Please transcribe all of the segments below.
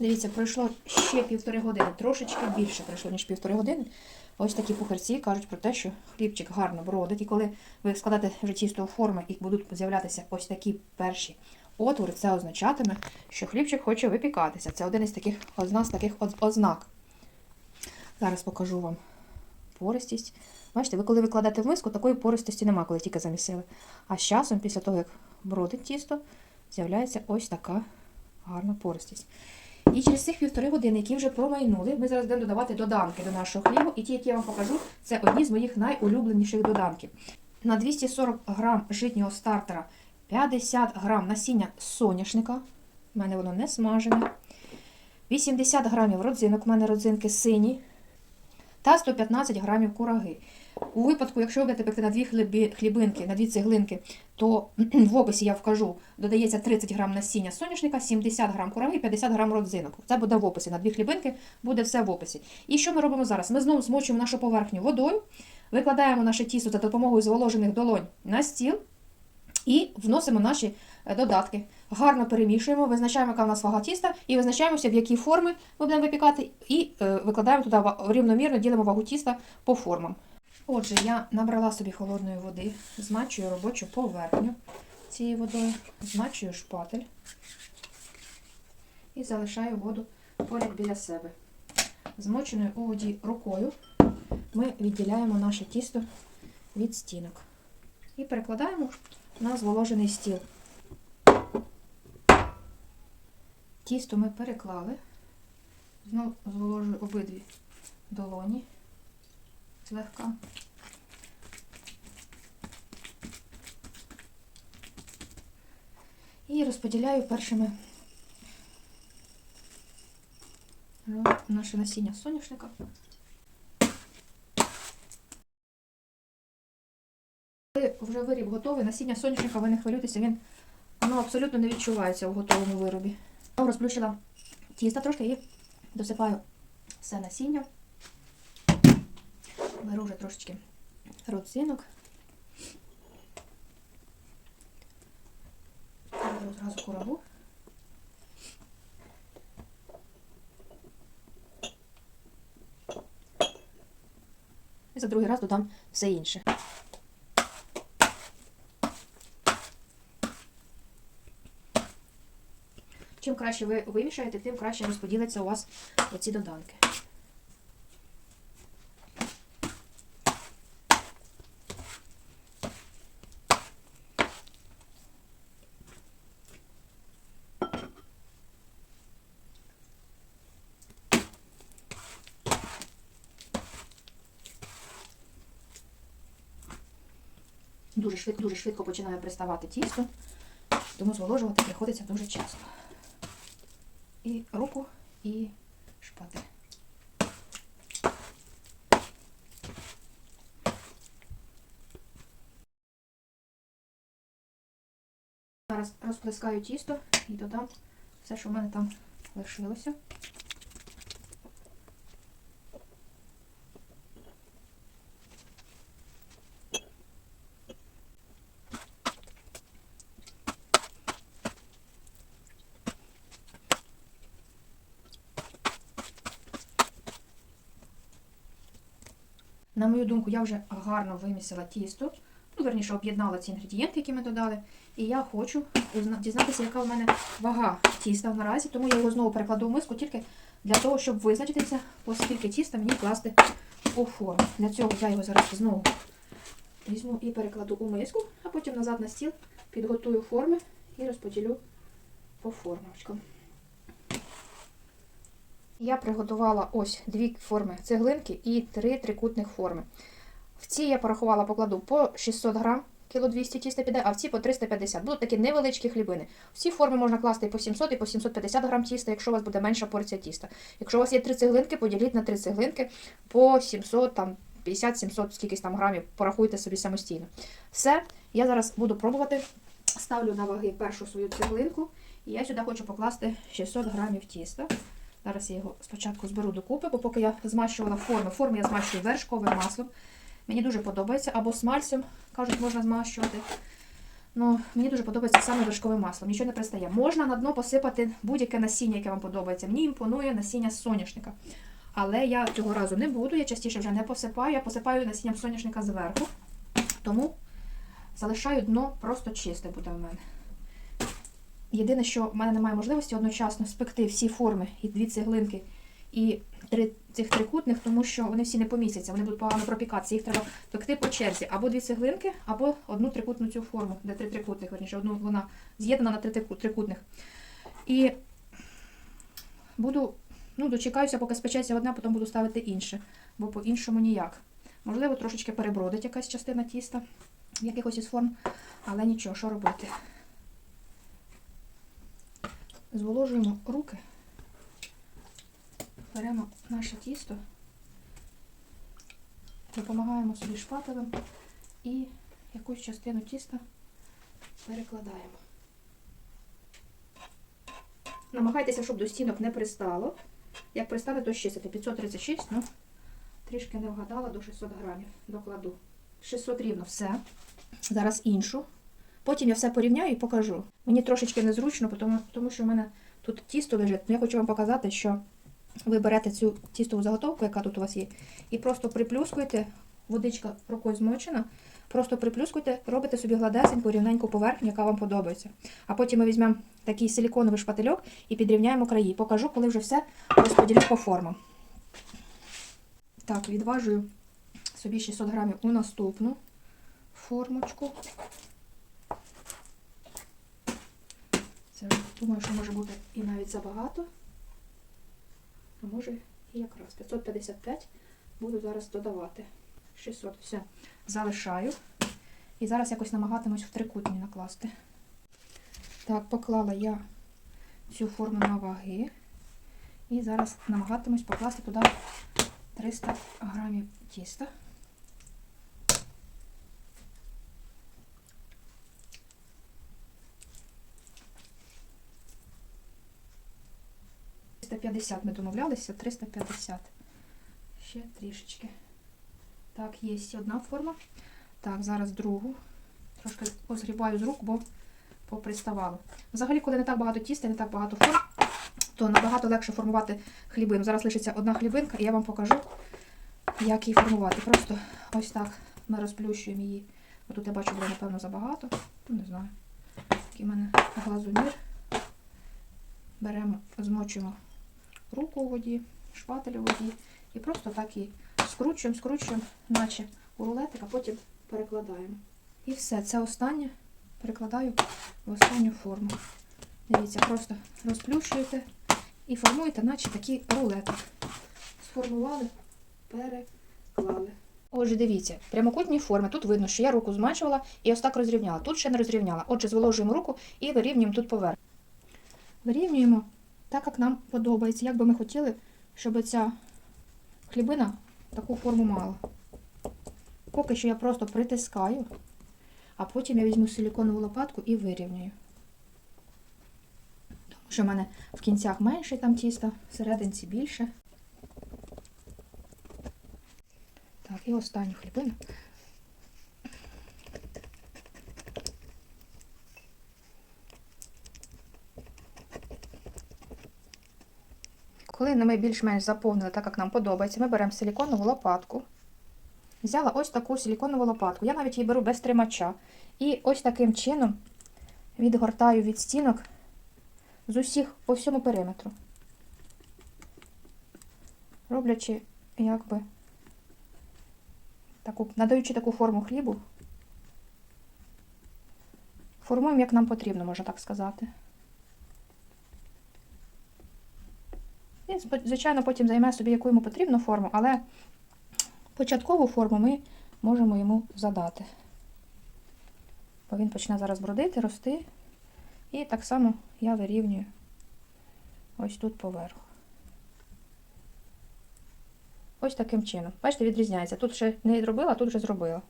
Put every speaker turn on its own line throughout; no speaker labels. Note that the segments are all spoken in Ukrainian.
Дивіться, пройшло ще півтори години, трошечки більше пройшло, ніж півтори години. Ось такі пухарці кажуть про те, що хлібчик гарно бродить. І коли ви складете вже тісто у форми і будуть з'являтися ось такі перші отвори, це означатиме, що хлібчик хоче випікатися. Це один із таких одна з таких ознак. Зараз покажу вам пористість. Бачите, ви коли ви кладете в миску, такої пористості немає, коли тільки замісили. А з часом, після того, як бродить тісто, з'являється ось така гарна пористість. І через цих півтори години, які вже промайнули, ми зараз будемо додавати доданки до нашого хлібу. І ті, які я вам покажу, це одні з моїх найулюбленіших доданків. На 240 грам житнього стартера 50 грам насіння соняшника. У мене воно не смажене. 80 грамів родзинок, у мене родзинки сині. Та 115 грамів кураги. У випадку, якщо будете пекти на дві хлібинки, на дві цеглинки, то в описі я вкажу, додається 30 грам насіння соняшника, 70 грам кураги, 50 грам родзинок. Це буде в описі. На дві хлібинки буде все в описі. І що ми робимо зараз? Ми знову змочуємо нашу поверхню водою, викладаємо наше тісто за допомогою зволожених долонь на стіл і вносимо наші е, додатки. Гарно перемішуємо, визначаємо, яка у нас вага тіста, і визначаємося, в які форми ми будемо випікати, і е, викладаємо туди рівномірно, ділимо вагу тіста по формам. Отже, я набрала собі холодної води, змачую робочу поверхню цією водою, змачую шпатель і залишаю воду поряд біля себе. Змоченою у воді рукою ми відділяємо наше тісто від стінок і перекладаємо на зволожений стіл. Тісто ми переклали. Знову зволожую обидві долоні злегка. І розподіляю першими наше насіння соняшника. Коли вже виріб готовий, насіння соняшника, ви не хвилюйтеся, він воно абсолютно не відчувається у готовому виробі. Розплющила тісто трошки і досипаю все насіння. Беру вже трошечки родзинок. Беру зразу курагу. І за другий раз додам все інше. Чим краще ви вимішаєте, тим краще розподілиться у вас оці доданки. Дуже швидко, дуже швидко починає приставати тісто, тому зволожувати приходиться дуже часто. І руку, і шпатель. Зараз розплескаю тісто і додам все, що в мене там лишилося. На мою думку, я вже гарно вимісила тісто. Ну, верніше, об'єднала ці інгредієнти, які ми додали. І я хочу дізнатися, яка в мене вага тіста наразі, тому я його знову перекладу в миску тільки для того, щоб визначитися, по скільки тіста мені класти у форму. Для цього я його зараз знову візьму і перекладу у миску, а потім назад на стіл підготую форми і розподілю по формочкам. Я приготувала ось дві форми цеглинки і три трикутних форми. В ці я порахувала, покладу по 600 грам, кіло 200 тіста піде, а в ці по 350. Будуть такі невеличкі хлібини. В ці форми можна класти і по 700, і по 750 грам тіста, якщо у вас буде менша порція тіста. Якщо у вас є три цеглинки, поділіть на три цеглинки по 700, там 50-700 скількись там грамів, порахуйте собі самостійно. Все, я зараз буду пробувати. Ставлю на ваги першу свою цеглинку, і я сюди хочу покласти 600 грамів тіста. Зараз я його спочатку зберу докупи, бо поки я змащувала форми. Форми я змащую вершковим маслом. Мені дуже подобається. Або смальцем, кажуть, можна змащувати. Ну, мені дуже подобається саме вершкове масло, нічого не пристає. Можна на дно посипати будь-яке насіння, яке вам подобається. Мені імпонує насіння з соняшника. Але я цього разу не буду, я частіше вже не посипаю, я посипаю насінням соняшника зверху. Тому залишаю дно просто чисте буде в мене. Єдине, що в мене немає можливості одночасно спекти всі форми і дві цеглинки, і три цих трикутних, тому що вони всі не помістяться, вони будуть погано пропікатися. Їх треба пекти по черзі. Або дві цеглинки, або одну трикутну цю форму, де три трикутних, верніше, одну вона з'єднана на три трикутних. І буду, ну, дочекаюся, поки спечеться одна, потім буду ставити інше, бо по-іншому ніяк. Можливо, трошечки перебродить якась частина тіста, якихось із форм, але нічого, що робити. Зволожуємо руки, беремо наше тісто, допомагаємо собі шпателем і якусь частину тіста перекладаємо. Намагайтеся, щоб до стінок не пристало. Як пристане, то щистити. 536, ну, трішки не вгадала, до 600 грамів докладу. 600 рівно все. Зараз іншу. Потім я все порівняю і покажу. Мені трошечки незручно, тому, тому що в мене тут тісто лежить. Ну, я хочу вам показати, що ви берете цю тістову заготовку, яка тут у вас є, і просто приплюскуєте, водичка рукою змочена, просто приплюскуйте, робите собі гладесеньку, рівненьку поверхню, яка вам подобається. А потім ми візьмемо такий силіконовий шпательок і підрівняємо краї. Покажу, коли вже все розподілю по формам. Так, відважую собі 600 грамів у наступну формочку. Це думаю, що може бути і навіть забагато. А може і якраз 555 буду зараз додавати. 600, все. Залишаю. І зараз якось намагатимусь в трикутні накласти. Так, поклала я цю форму на ваги. І зараз намагатимусь покласти туди 300 грамів тіста. – 350 ми домовлялися, 350. Ще трішечки. Так, є одна форма. Так, зараз другу. Трошки позгрібаю з рук, бо поприставало. Взагалі, коли не так багато тіста, не так багато форм, то набагато легше формувати хлібину. Зараз лишиться одна хлібинка, і я вам покажу, як її формувати. Просто ось так ми розплющуємо її. Тут я бачу, буде, напевно, забагато. Ну, Не знаю. Такий в мене глазомір. Беремо, змочуємо руку у воді, шпатель у воді. І просто так її скручуємо, скручуємо, наче у рулетик, а потім перекладаємо. І все, це останнє перекладаю в останню форму. Дивіться, просто розплющуєте і формуєте, наче такі рулети. Сформували, переклали. Отже, дивіться, прямокутні форми. Тут видно, що я руку зменшувала і ось так розрівняла. Тут ще не розрівняла. Отже, зволожуємо руку і вирівнюємо тут поверх. Вирівнюємо так, як нам подобається, як би ми хотіли, щоб ця хлібина таку форму мала. Поки що я просто притискаю, а потім я візьму силіконову лопатку і вирівнюю. Тому що в мене в кінцях менше там тіста, всерединці більше. Так, і останню хлібину. Коли ми більш-менш заповнили так, як нам подобається, ми беремо силіконову лопатку. Взяла ось таку силіконову лопатку. Я навіть її беру без тримача. І ось таким чином відгортаю від стінок з усіх по всьому периметру. Роблячи, якби, таку, надаючи таку форму хлібу. Формуємо, як нам потрібно, можна так сказати. Він, звичайно, потім займе собі яку йому потрібну форму, але початкову форму ми можемо йому задати. Бо він почне зараз бродити, рости. І так само я вирівнюю ось тут поверху. Ось таким чином. Бачите, відрізняється. Тут ще не зробила, тут вже зробила.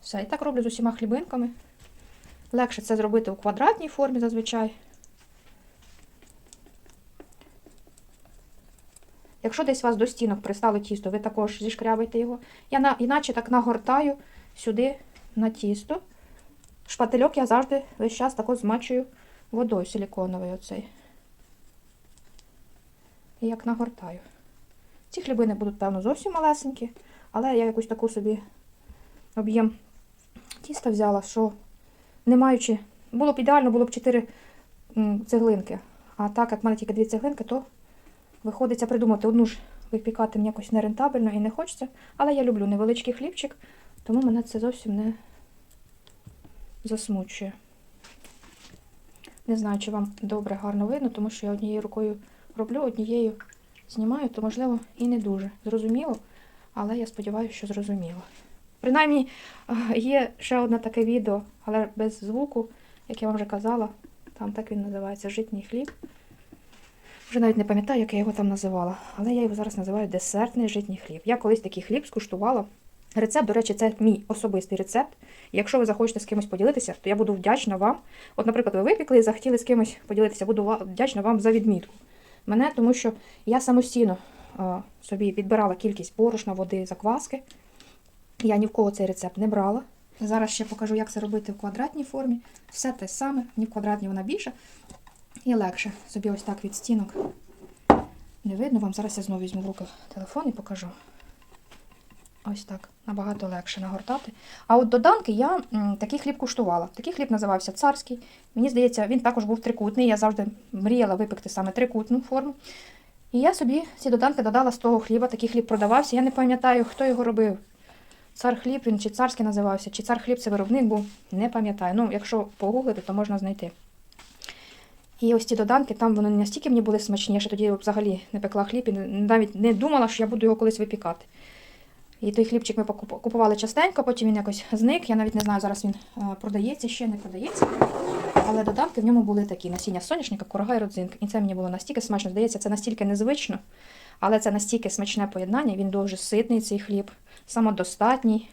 Все, і так роблю з усіма хлібинками. Легше це зробити у квадратній формі зазвичай. Якщо десь у вас до стінок пристало тісто, ви також зішкрябайте його. Я на, іначе так нагортаю сюди на тісто. Шпательок я завжди весь час тако змачую водою силіконовою оцей. І як нагортаю. Ці хлібини будуть, певно, зовсім малесенькі, але я якусь таку собі об'єм тіста взяла, що не маючи. Було б ідеально, було б 4 цеглинки. А так як в мене тільки дві цеглинки, то виходиться придумати одну ж випікати мені якось нерентабельно і не хочеться. Але я люблю невеличкий хлібчик, тому мене це зовсім не засмучує. Не знаю, чи вам добре, гарно видно, тому що я однією рукою роблю, однією знімаю, то можливо і не дуже зрозуміло, але я сподіваюся, що зрозуміло. Принаймні, е, є ще одне таке відео, але без звуку, як я вам вже казала, там так він називається житній хліб. Вже навіть не пам'ятаю, як я його там називала, але я його зараз називаю десертний житній хліб. Я колись такий хліб скуштувала. Рецепт, до речі, це мій особистий рецепт. Якщо ви захочете з кимось поділитися, то я буду вдячна вам. От, наприклад, ви випікли і захотіли з кимось поділитися, буду вдячна вам за відмітку. Мене, тому що я самостійно е, собі підбирала кількість борошна, води, закваски. Я ні в кого цей рецепт не брала. Зараз ще покажу, як це робити в квадратній формі. Все те саме, ні в квадратній вона більша і легше. Собі ось так від стінок. Не видно вам. Зараз я знову візьму в руки телефон і покажу. Ось так. Набагато легше нагортати. А от до данки я такий хліб куштувала. Такий хліб називався царський. Мені здається, він також був трикутний. Я завжди мріяла випекти саме трикутну форму. І я собі ці доданки додала з того хліба. Такий хліб продавався. Я не пам'ятаю, хто його робив. Цар хліб, він чи царський називався, чи цар хліб це виробник був, не пам'ятаю. Ну, якщо погуглити, то можна знайти. І ось ці доданки, там вони не настільки мені були смачні, я ще тоді взагалі не пекла хліб і навіть не думала, що я буду його колись випікати. І той хлібчик ми купували частенько, потім він якось зник. Я навіть не знаю, зараз він е, продається, ще не продається. Але додатки в ньому були такі: насіння соняшника, курага і родзинка. І це мені було настільки смачно. Здається, це настільки незвично, але це настільки смачне поєднання, він дуже ситний, цей хліб, самодостатній.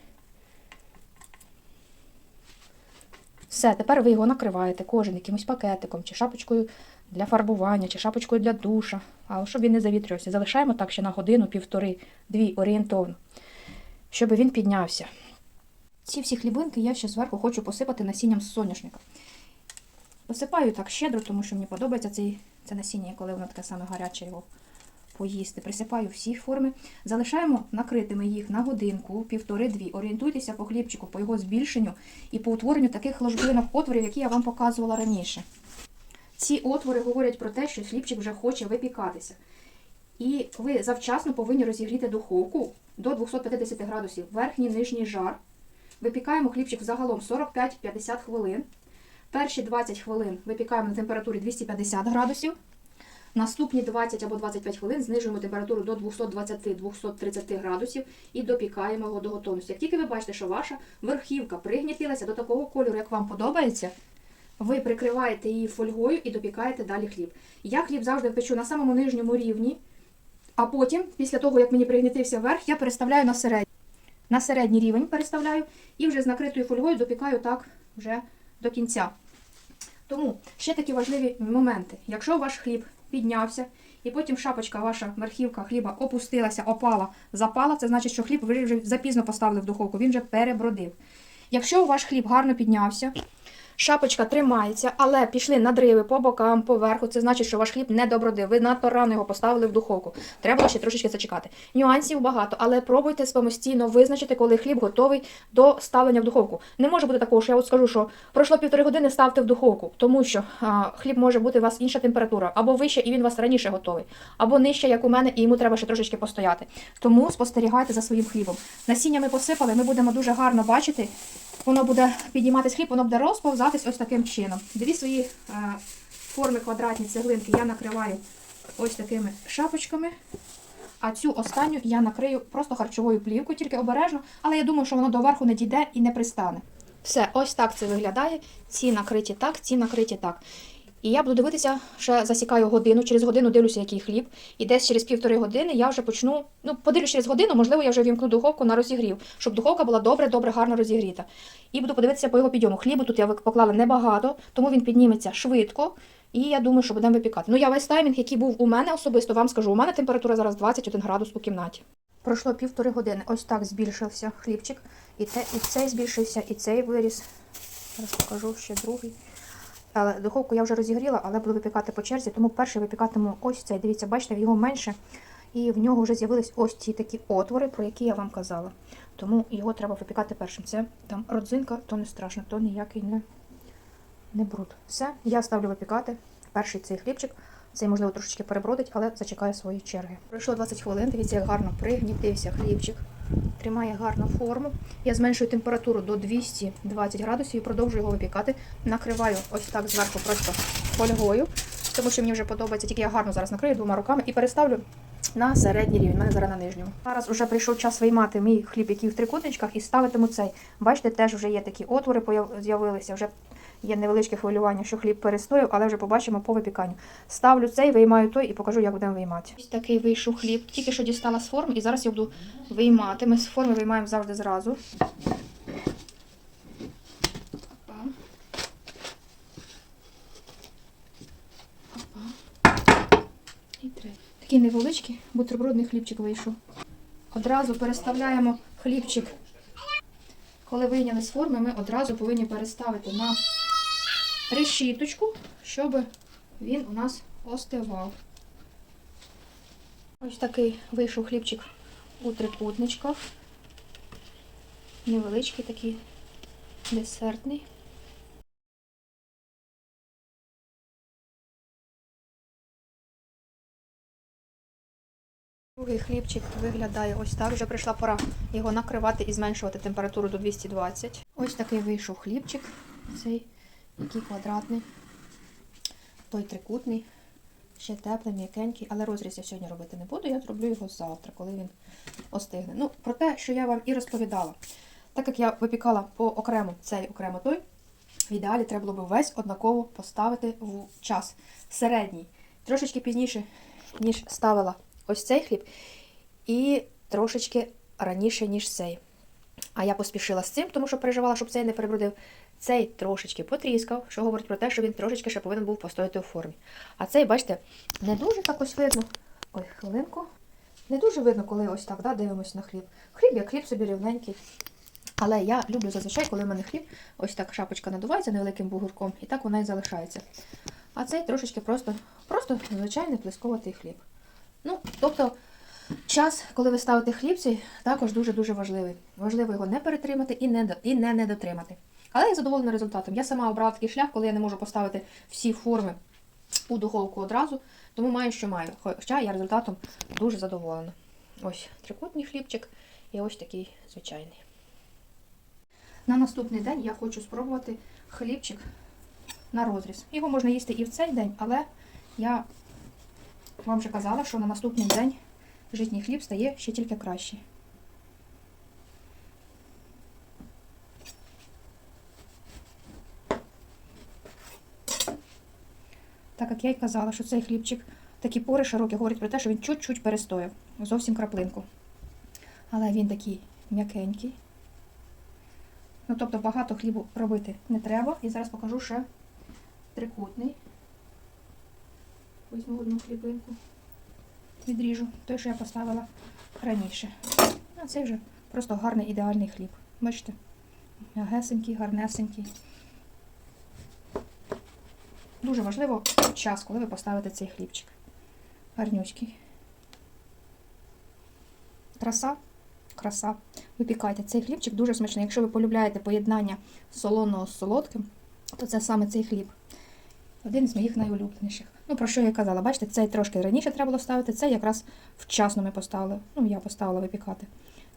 Все, тепер ви його накриваєте кожен якимось пакетиком, чи шапочкою для фарбування, чи шапочкою для душа. Але щоб він не завітрювався. Залишаємо так ще на годину, півтори, дві орієнтовно, щоб він піднявся. Ці всі хлібинки я ще зверху хочу посипати насінням з соняшника. Посипаю так щедро, тому що мені подобається цей, це насіння, коли воно таке саме гаряче його поїсти. Присипаю всі форми. Залишаємо накритими їх на годинку, півтори-дві. Орієнтуйтеся по хлібчику, по його збільшенню і по утворенню таких ложбинок отворів, які я вам показувала раніше. Ці отвори говорять про те, що хлібчик вже хоче випікатися. І ви завчасно повинні розігріти духовку до 250 градусів, верхній нижній жар. Випікаємо хлібчик загалом 45-50 хвилин. Перші 20 хвилин випікаємо на температурі 250 градусів. Наступні 20 або 25 хвилин знижуємо температуру до 220-230 градусів і допікаємо його до готовності. Як тільки ви бачите, що ваша верхівка пригнітилася до такого кольору, як вам подобається, ви прикриваєте її фольгою і допікаєте далі хліб. Я хліб завжди печу на самому нижньому рівні, а потім, після того, як мені пригнітився верх, я переставляю на середній. На середній рівень переставляю і вже з накритою фольгою допікаю так вже до кінця. Тому ще такі важливі моменти. Якщо ваш хліб піднявся, і потім шапочка, ваша верхівка хліба опустилася, опала, запала, це значить, що хліб ви вже запізно поставили в духовку, він вже перебродив. Якщо ваш хліб гарно піднявся, шапочка тримається, але пішли надриви по бокам, по верху, це значить, що ваш хліб не добродив. Ви надто рано його поставили в духовку. Треба ще трошечки зачекати. Нюансів багато, але пробуйте самостійно визначити, коли хліб готовий до ставлення в духовку. Не може бути такого, що я от скажу, що пройшло півтори години, ставте в духовку, тому що а, хліб може бути у вас інша температура, або вище, і він у вас раніше готовий, або нижче, як у мене, і йому треба ще трошечки постояти. Тому спостерігайте за своїм хлібом. Насіння ми посипали, ми будемо дуже гарно бачити. Воно буде підніматись хліб, воно буде розповзатись ось таким чином. Дві свої е, форми квадратні цеглинки я накриваю ось такими шапочками. А цю останню я накрию просто харчовою плівкою, тільки обережно, але я думаю, що воно до верху не дійде і не пристане. Все, ось так це виглядає. Ці накриті так, ці накриті так. І я буду дивитися, ще засікаю годину, через годину дивлюся, який хліб. І десь через півтори години я вже почну. Ну, подивлюсь через годину, можливо, я вже вімкну духовку на розігрів, щоб духовка була добре, добре, гарно розігріта. І буду подивитися по його підйому. Хлібу тут я поклала небагато, тому він підніметься швидко. І я думаю, що будемо випікати. Ну, я весь таймінг, який був у мене особисто, вам скажу. У мене температура зараз 21 градус у кімнаті. Пройшло півтори години. Ось так збільшився хлібчик. І, те, і цей збільшився, і цей виріс. Зараз покажу ще другий. Але духовку я вже розігріла, але буду випікати по черзі, тому перший випікатиму ось цей. Дивіться, бачите, його менше. І в нього вже з'явились ось ці такі отвори, про які я вам казала. Тому його треба випікати першим. Це там родзинка, то не страшно, то ніякий не, не бруд. Все, я ставлю випікати. Перший цей хлібчик. Цей, можливо, трошечки перебродить, але зачекає своєї черги. Пройшло 20 хвилин. Дивіться, як гарно пригнітився хлібчик. Тримає гарну форму. Я зменшую температуру до 220 градусів і продовжую його випікати. Накриваю ось так зверху просто фольгою, тому що мені вже подобається. Тільки я гарно зараз накрию двома руками і переставлю на середній рівень. У мене зараз на нижньому. Зараз вже прийшов час виймати мій хліб, який в трикутничках, і ставитиму цей. Бачите, теж вже є такі отвори, з'явилися. Вже є невеличке хвилювання, що хліб перестояв, але вже побачимо по випіканню. Ставлю цей, виймаю той і покажу, як будемо виймати. Ось такий вийшов хліб. Тільки що дістала з форми, і зараз я буду виймати. Ми з форми виймаємо завжди зразу. Такий невеличкий бутербродний хлібчик вийшов. Одразу переставляємо хлібчик. Коли вийняли з форми, ми одразу повинні переставити на решіточку, щоб він у нас остивав. Ось такий вийшов хлібчик у трикутничках. Невеличкий такий десертний. Другий хлібчик виглядає ось так. Вже прийшла пора його накривати і зменшувати температуру до 220. Ось такий вийшов хлібчик. Цей який квадратний. Той трикутний. Ще теплий, м'якенький, але розріз я сьогодні робити не буду. Я зроблю його завтра, коли він остигне. Ну, про те, що я вам і розповідала. Так як я випікала по окремо цей окремо той, в ідеалі треба було б весь однаково поставити в час середній. Трошечки пізніше, ніж ставила ось цей хліб, і трошечки раніше, ніж цей. А я поспішила з цим, тому що переживала, щоб цей не перебродив. Цей трошечки потріскав, що говорить про те, що він трошечки ще повинен був постояти у формі. А цей, бачите, не дуже так ось видно. Ой, хвилинку. Не дуже видно, коли ось так да, дивимося на хліб. Хліб як хліб собі рівненький. Але я люблю зазвичай, коли в мене хліб, ось так шапочка надувається невеликим бугурком, і так вона і залишається. А цей трошечки просто, просто звичайний плесковатий хліб. Ну, тобто, час, коли ви ставите хлібці, також дуже-дуже важливий. Важливо його не перетримати і не, і не недотримати. Але я задоволена результатом. Я сама обрала такий шлях, коли я не можу поставити всі форми у духовку одразу, тому маю, що маю. Хоча я результатом дуже задоволена. Ось трикутний хлібчик і ось такий звичайний. На наступний день я хочу спробувати хлібчик на розріз. Його можна їсти і в цей день, але я вам вже казала, що на наступний день житній хліб стає ще тільки кращий. Так як я й казала, що цей хлібчик такі пори широкі говорять про те, що він чуть-чуть перестояв, зовсім краплинку. Але він такий м'якенький. Ну, тобто багато хлібу робити не треба. І зараз покажу ще трикутний. Візьму одну хлібинку. Відріжу той, що я поставила раніше. А цей вже просто гарний ідеальний хліб. Бачите? М'ягесенький, гарнесенький. Дуже важливо час, коли ви поставите цей хлібчик. Гарнючий. Краса, краса. Випікайте. Цей хлібчик дуже смачний. Якщо ви полюбляєте поєднання солоного з солодким, то це саме цей хліб. Один з моїх найулюбленіших. Ну, про що я казала, бачите, цей трошки раніше треба було ставити, цей якраз вчасно ми поставили. Ну, я поставила випікати.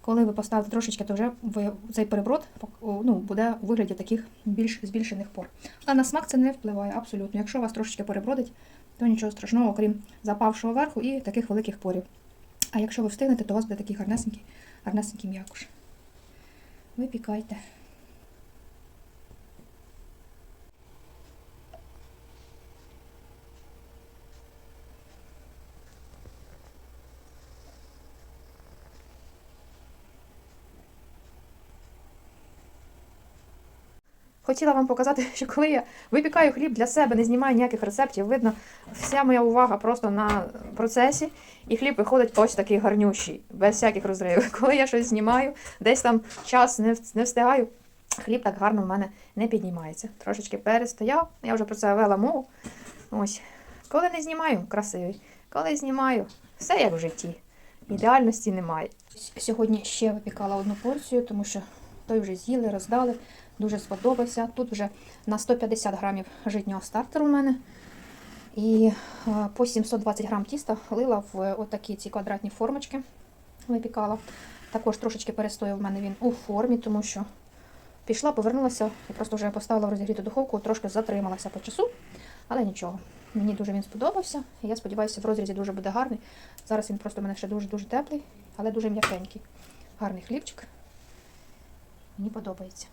Коли ви поставите трошечки, то вже ви, цей переброд ну, буде у вигляді таких більш збільшених пор. А на смак це не впливає абсолютно. Якщо вас трошечки перебродить, то нічого страшного, окрім запавшого верху і таких великих порів. А якщо ви встигнете, то у вас буде такий гарнесенький, гарнесенький м'якуш. Випікайте. Хотіла вам показати, що коли я випікаю хліб для себе, не знімаю ніяких рецептів, видно, вся моя увага просто на процесі, і хліб виходить ось такий гарнющий, без всяких розривів. Коли я щось знімаю, десь там час не, не встигаю хліб так гарно в мене не піднімається. Трошечки перестояв, я вже про це вела мову. Ось. Коли не знімаю, красивий. Коли знімаю, все як в житті. Ідеальності немає. Сьогодні ще випікала одну порцію, тому що той вже з'їли, роздали. Дуже сподобався. Тут вже на 150 грамів житнього стартеру у мене. І е, по 720 грам тіста лила в отакі ці квадратні формочки. Випікала. Також трошечки перестояв в мене він у формі, тому що пішла, повернулася і просто вже поставила в розігріту духовку, трошки затрималася по часу, але нічого. Мені дуже він сподобався. Я сподіваюся, в розрізі дуже буде гарний. Зараз він просто у мене ще дуже-дуже теплий, але дуже м'якенький. Гарний хлібчик. Мені подобається.